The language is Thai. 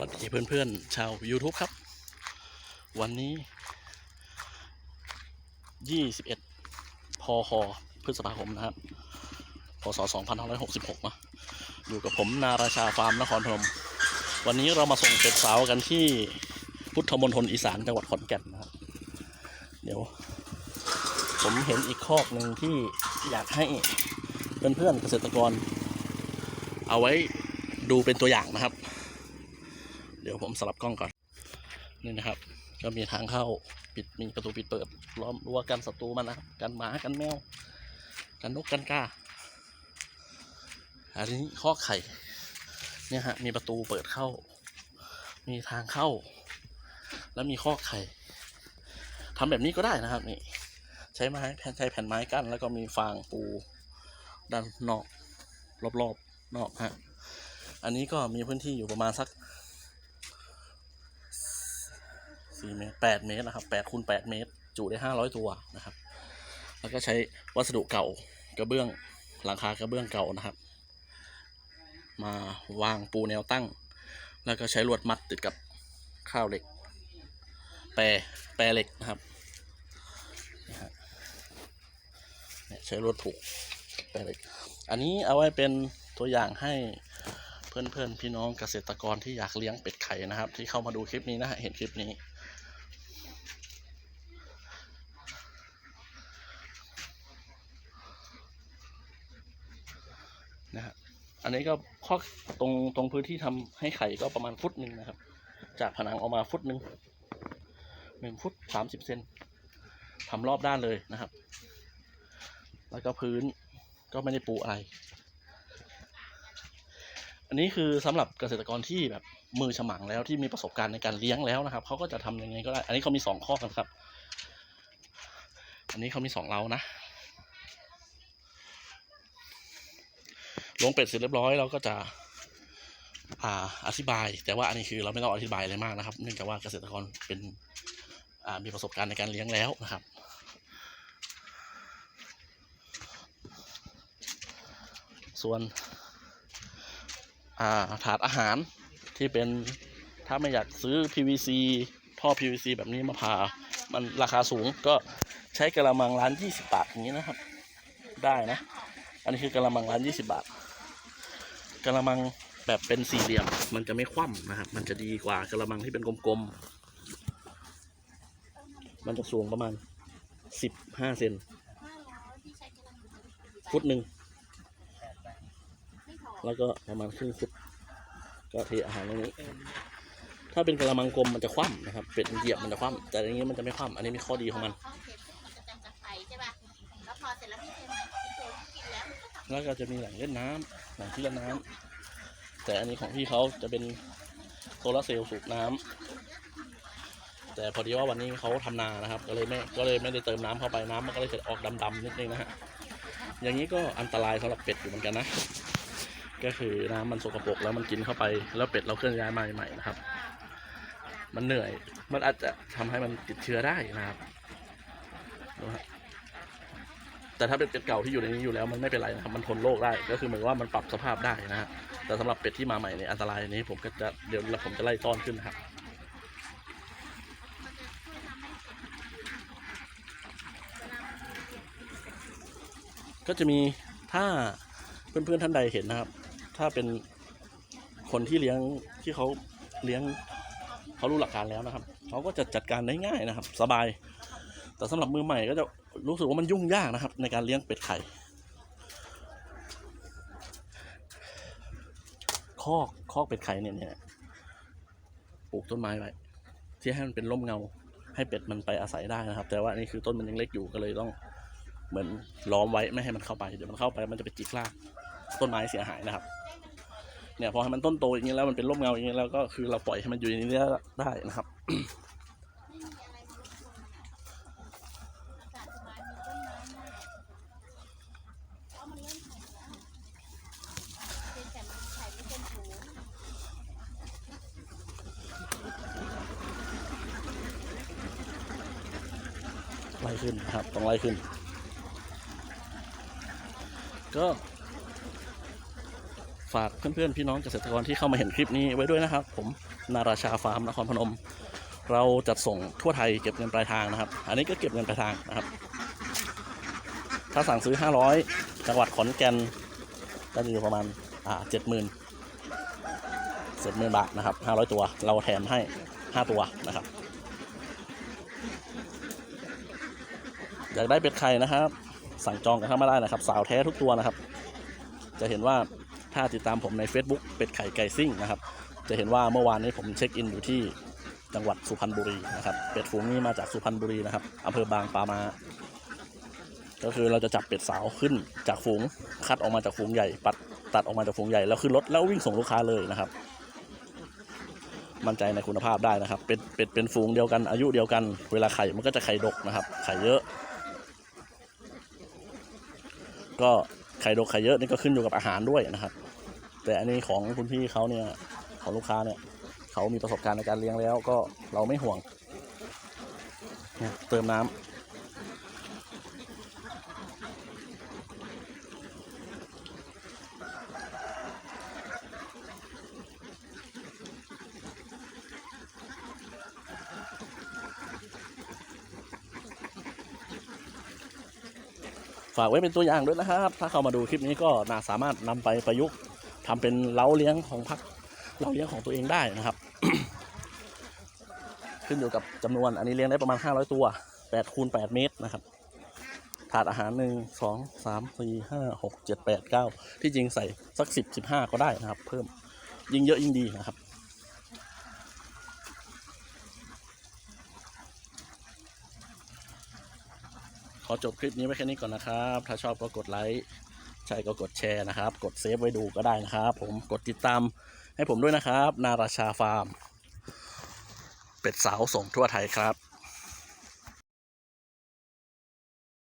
วัสดีเพื่อนๆ ชาว YouTube ครับ วันนี้ 21พคพฤษภาคมนะครับพศ2566นะอยู่กับผมนาราชาฟาร์มนครพนม วันนี้เรามาส่งเป็ดสาวกันที่พุทธมณฑลอีสานจังหวัดขอนแก่นนะครับ เดี๋ยว ผมเห็นอีกคอกหนึ่งที่อยากให้เพื่อนๆเกษตรกร เอาไว้ดูเป็นตัวอย่างนะครับ เดี๋ยวผมสลับกล้องก่อนนี่นะครับ ก็มีทางเข้าปิดมีประตูปิดเปิดล้อมรั้วกันศัตรูมันนะครับกันหมากันแมว กันนกกันกาอันนี้ข้อไข่ เนี่ยฮะมีประตูเปิดเข้า มีทางเข้า แล้วมีข้อไข่ทำแบบนี้ก็ได้นะครับนี่ใช้ไม้แผ่นใช้แผ่นไม้กั้นแล้วก็มีฟางปูด้านนอก รอบๆนอกฮะอันนี้ก็มีพื้นที่อยู่ประมาณสัก สี่เมตรแปดเมตรนะครับแปดคูณแปดเมตร จุได้ห้าร้อยตัวนะครับ แล้วก็ใช้วัสดุเก่ากระเบื้องหลังคากระเบื้องเก่านะครับ มาวางปูแนวตั้ง แล้วก็ใช้ลวดมัดติดกับข้าวเหล็ก แปรแปรเหล็กนะครับใช้ลวดผูกแปรเหล็ก อันนี้เอาไว้เป็นตัวอย่างให้ เพื่อนๆพี่น้องเกษตรกรที่อยากเลี้ยงเป็ดไข่นะครับ ที่เข้ามาดูคลิปนี้นะฮะเห็นคลิปนี้ นะฮะอันนี้ก็ข้อตรงตรงพื้นที่ทำให้ไข่ก็ประมาณฟุตหนึ่งนะครับ จากผนังออกมาฟุตหนึ่งหนึ่งฟุตสามสิบเซนทำรอบด้านเลยนะครับ แล้วก็พื้นก็ไม่ได้ปูอะไร อันนี้คือสำหรับเกษตรกรที่แบบมือฉมังแล้วที่มีประสบการณ์ในการเลี้ยงแล้วนะครับเขาก็จะทำยังไงก็ได้ อันนี้เขามีสองข้อกันครับ อันนี้เขามีสองเล้านะลงเป็ดเสร็จเรียบร้อยเราก็จะอ่าอธิบาย แต่ว่าอันนี้คือเราไม่ต้องอธิบายอะไรมากนะครับเนื่องจากว่าเกษตรกรเป็นอ่ามีประสบการณ์ในการเลี้ยงแล้วนะครับส่วน ถาดอาหารที่เป็นถ้าไม่อยากซื้อ PVC ท่อ PVC แบบนี้มาผ่า มันราคาสูงก็ใช้กระมังร้าน 20 บาทอย่างนี้นะครับ ได้นะ อันนี้คือกระมังร้าน 20 บาทกระมังแบบเป็นสี่เหลี่ยม มันจะไม่คว่ำนะครับ มันจะดีกว่ากระมังที่เป็นกลมๆ มันจะสูงประมาณ 15 เซนฟุตหนึ่ง แล้วก็ประมาณครึ่งฟุตก็เทอาหารตรงนี้ ถ้าเป็นกระมังกลมมันจะคว่ำนะครับเป็ดมันเหยียบมันจะคว่ำแต่อันนี้มันจะไม่คว่ำอันนี้มีข้อดีของมันเข้าเค็มมันจะจะไข่ใช่ป่ะแล้วพอเสร็จแล้วพี่เค็มใหม่พี่โจที่กินแล้วมันก็ทำแล้วก็จะมีแหล่งเล่นน้ำแหล่งที่เล่นน้ำแต่อันนี้ของพี่เขาจะเป็นโซลาร์เซลล์สูบน้ำแต่พอดีว่าวันนี้เขาทำนานะครับ ก็เลยไม่ก็เลยไม่ได้เติมน้ำเข้าไปน้ำมันก็เลยจะออกดำๆนิดนึงนะฮะอย่างนี้ก็อันตรายสำหรับเป็ดอยู่เหมือนกันนะ ก็คือน้ำมันสกปรกแล้วมันกินเข้าไปแล้วเป็ดเราเคลื่อนย้ายมาใหม่นะครับ มันเหนื่อยมันอาจจะทำให้มันติดเชื้อได้นะครับดูฮะแต่ถ้าเป็นเป็ดเก่าที่อยู่ในนี้อยู่แล้วมันไม่เป็นไรนะครับ มันทนโรคได้ก็คือเหมือนว่ามันปรับสภาพได้นะฮะแต่สำหรับเป็ดที่มาใหม่เนี่ยอันตรายนนี้ผมก็จะเดี๋ยวผมจะไล่ต้อนขึ้นนะครับก็จะมีถ้าเพื่อนๆท่านใดเห็นนะครับ ถ้าเป็นคนที่เลี้ยงที่เขาเลี้ยงเขารู้หลักการแล้วนะครับเขาก็จะจัดการได้ง่ายนะครับ สบาย แต่สำหรับมือใหม่ก็จะรู้สึกว่ามันยุ่งยากนะครับ ในการเลี้ยงเป็ดไข่คอกคอกเป็ดไข่เนี่ยเนี่ยปลูกต้นไม้ไว้ที่ให้มันเป็นร่มเงาให้เป็ดมันไปอาศัยได้นะครับ แต่ว่านนี้คือต้นมันยังเล็กอยู่ก็เลยต้องเหมือนล้อมไว้ไม่ให้มันเข้าไปเดี๋ยวมันเข้าไปมันจะไปจิกรากต้นไม้เสียหายนะครับ เนี่ยพอให้มันต้นโตอย่างนี้แล้วมันเป็นร่มเงาอย่างนี้แล้วก็คือเราปล่อยให้มันอยู่ในนี้ได้นะครับไม่ารบกวนอากาศสบายมีต้นไม้มากเพราะมันเริ่มไข่แล้วเพียงแต่มันไข่ไม่เป็นฝูงไล่ขึ้นครับ ต้องไล่ขึ้น ก็ ฝากเพื่อนๆพี่น้องเกษตรกรที่เข้ามาเห็นคลิปนี้ไว้ด้วยนะครับ ผมนาราชาฟาร์มนครพนม เราจัดส่งทั่วไทยเก็บเงินปลายทางนะครับ อันนี้ก็เก็บเงินปลายทางนะครับ ถ้าสั่งซื้อ 500 จังหวัดขอนแก่นก็จะอยู่ประมาณอ่าเจ็ดหมื่นเจ็ดหมื่นบาทนะครับ500ตัวเราแถมให้5ตัวนะครับอยากได้เป็ดไข่นะครับ สั่งจองกันเข้ามาได้นะครับ สาวแท้ทุกตัวนะครับ จะเห็นว่า ถ้าติดตามผมใน Facebook เป็ดไข่ไก่ซิ่งนะครับ จะเห็นว่าเมื่อวานนี้ผมเช็คอินอยู่ที่จังหวัดสุพรรณบุรีนะครับเป็ดฝูงนี้มาจากสุพรรณบุรีนะครับอำเภอบางปามาก็คือเราจะจับเป็ดสาวขึ้นจากฝูงคัดออกมาจากฝูงใหญ่ปัดตัดออกมาจากฝูงใหญ่แล้วขึ้นรถแล้ววิ่งส่งลูกค้าเลยนะครับ มั่นใจในคุณภาพได้นะครับ เป็ดเป็ดเป็นฝูงเดียวกันอายุเดียวกัน เวลาไข่มันก็จะไข่ดกนะครับ ไข่เยอะ ก็ ไข่ดกไข่เยอะนี่ก็ขึ้นอยู่กับอาหารด้วยนะครับ แต่อันนี้ของคุณพี่เขาเนี่ยของลูกค้าเนี่ยเขามีประสบการณ์ในการเลี้ยงแล้วก็เราไม่ห่วง เติมน้ำ ฝากไว้เป็นตัวอย่างด้วยนะครับ ถ้าเข้ามาดูคลิปนี้ก็น่าสามารถนำไปประยุกต์ทำเป็นเล้าเลี้ยงของพักเล้าเลี้ยงของตัวเองได้นะครับ ขึ้นอยู่กับจำนวนอันนี้เลี้ยงได้ประมาณ 500 ตัว8คูณ8เมตรนะครับถาดอาหาร1 2 3 4 5 6 7 8 9ที่จริงใส่สัก10 15ก็ได้นะครับ เพิ่มยิ่งเยอะยิ่งดีนะครับ ขอจบคลิปนี้ไว้แค่นี้ก่อนนะครับ ถ้าชอบก็กดไลค์ใช่ก็กดแชร์นะครับ กดเซฟไว้ดูก็ได้นะครับ ผมกดติดตามให้ผมด้วยนะครับ นาราชาฟาร์ม เป็ดสาวส่งทั่วไทยครับ